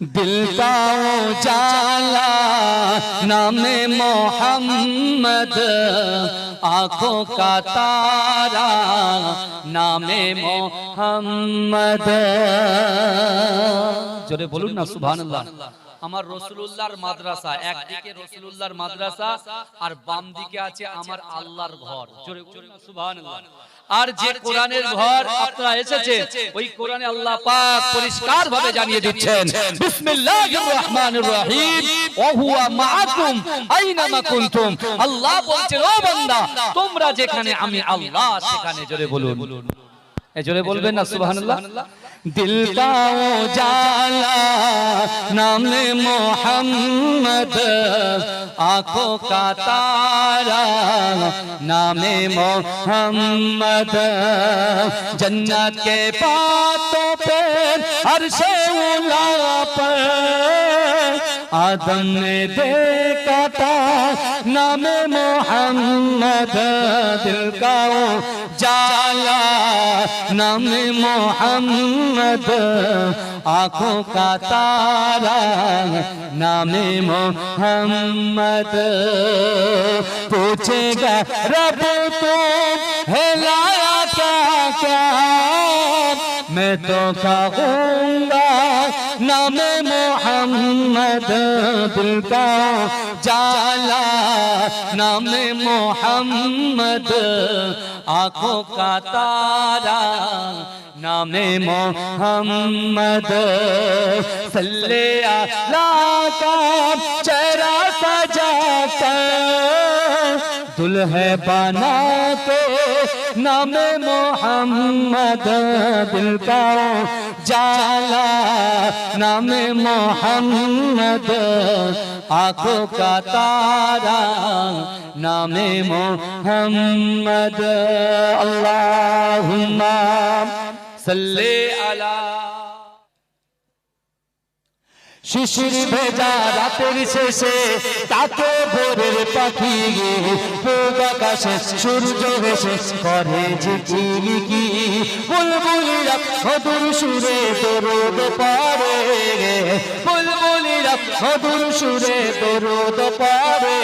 دل کا اجالا نام محمد آنکھوں کا تارا نام محمد جرے بولو نا سبحان اللہ আমার রসুলুল্লাহর মাদ্রাসা একদিকে রসুলুল্লাহর মাদ্রাসা আর বাম দিকে আছে আমার আল্লাহর ঘর। জোরে সুবহানাল্লাহ। আর যে কোরআনের ঘর আপনারা এসেছে ওই কোরআনে আল্লাহ পাক পরিষ্কার ভাবে জানিয়ে দিচ্ছেন বিসমিল্লাহির রহমানির রহিম ওয়া হুয়া মাআকুম আইনামা কুনতুম। আল্লাহ বলছেন ও বান্দা তোমরা যেখানে আমি আল্লাহ সেখানে জোরে বলুন। এ জোরে বলবেন না সুবহানাল্লাহ। দিল का उजाला, नाम मोहम्मद, आँखों का तारा, नाम मोहम्मद। जन्नत के पातों पे, अरशे उला पर आदम ने देखा था नाम मोहम्मद दिल का जाला नाम मोहम्मद आंखों का तारा नाम मोहम्मद पूछेगा रब तो हिलाया क्या क्या मैं तो कहूँगा नाम मोहम्मद दिल का जाला। नाम मोहम्मद आँखों का तारा। नाम मोहम्मद सल्ले अला का चेहरा सजा कर। दुल्हे बना के নাম মোহাম্মদ দিল কাও জালা, নাম মোহাম্মদ আঁখো কা তারা নাম মোহাম্মদ আল্লাহুম্মা সাল্লি আলা শিশির ভেজা রাতের শেষে তাকে ভোরের পাখি পূব আকাশে সূর্য হেসে করে ঝিকিমিকি বুলবুলিরা মধুর সুরে তোর পারে বুলবুলিরা মধুর সুরে দরুদ পারে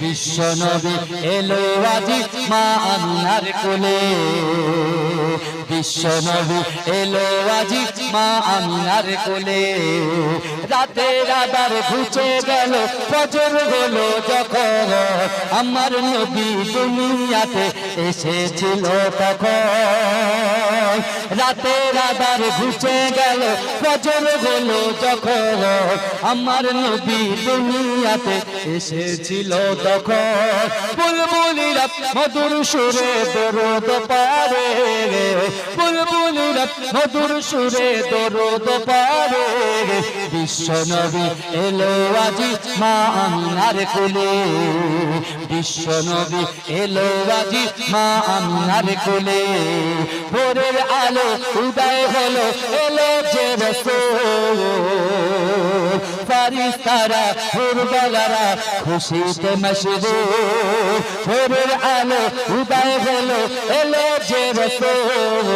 বিশ্ব নবী এলো আজি মা আন্নার কোলে। বিশ্ব নবী এলো আজি মা কোলে। রাতে রাদার ঘুচে গেল, ফজর হলো যখন। আমার নবী দুনিয়াতে এসেছিল তখন। রাতে রাদার ঘুষে গেল প্রচুর হলো যখন। আমার নবী দুনিয়াতে এসেছিল তখন। মধুর সুরে দরদ পারে। বুলবুলিরা মধুর সুরে দরদ পারে। বিশ্ব নবী এলো আজি মা কোলে। বিশ্ব নবী এলো আজি মা কোলে। ভোরের আলো উদয় হলো, এলো যে রসুল। ফারিস্তারা ফুরবালারা খুশিতে মশগুল ভোরের আলো উদয় হলো এলো যে রসুল।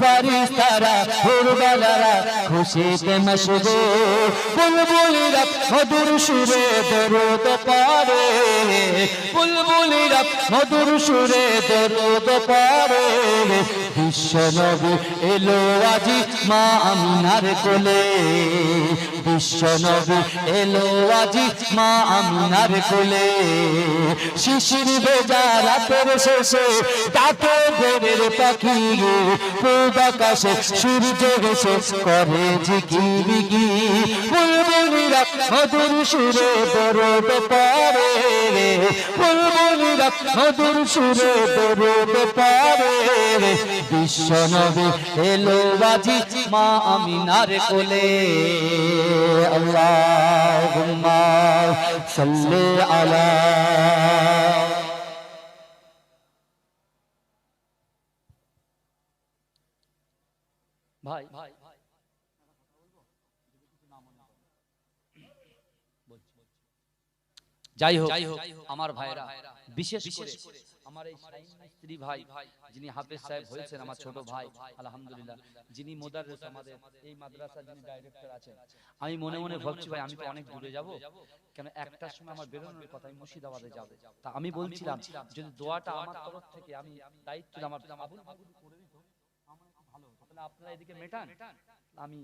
ফারিস্তারা ফুরবালারা খুশিতে মশগুল বুলবুলিরা মধুর সুরে দরুদ পারে বুলবুলিরা মধুর সুরে দরুদ পারে বিশ্ব নবী এলো আজি মা আমিনার কোলে। বিশ্ব নবী এলো আজি মা আমিনার কোলে। শিশির ভেজা রাতের শেষে তাকে ভোরের পাখি পূব আকাশে, সূর্য হেসে করে ঝিকিমিকি বুলবুলিরা মধুর সুরে দরদ পারে। বুলবুলিরা মধুর সুরে দরদ পারে। বিশ্ব নবী এলো বাজি মা আমিনার কোলে। আল্লাহুম্মা সাল্লি আলা ভাই। যাই হোক আমার ভাইরা বিশেষ করে আমার এই মিস্ত্রি ভাই যিনি হাফেজ সাহেব হয়েছেন আমার ছোট ভাই আলহামদুলিল্লাহ। যিনি মোদাররেস আমাদের এই মাদ্রাসা যিনি ডাইরেক্টর আছেন আমি মনে মনে ভাবছি ভাই আমি তো অনেক দূরে যাব কেন একটার সময় আমার বেরোনোর কথা আমি মুর্শিদাবাদে যাব। তা আমি বলছিলাম যদি দোয়াটা আমার তরফ থেকে আমি দায়িত্ব আমার আবুল করে আপনারা এদিকে মেটান। আমি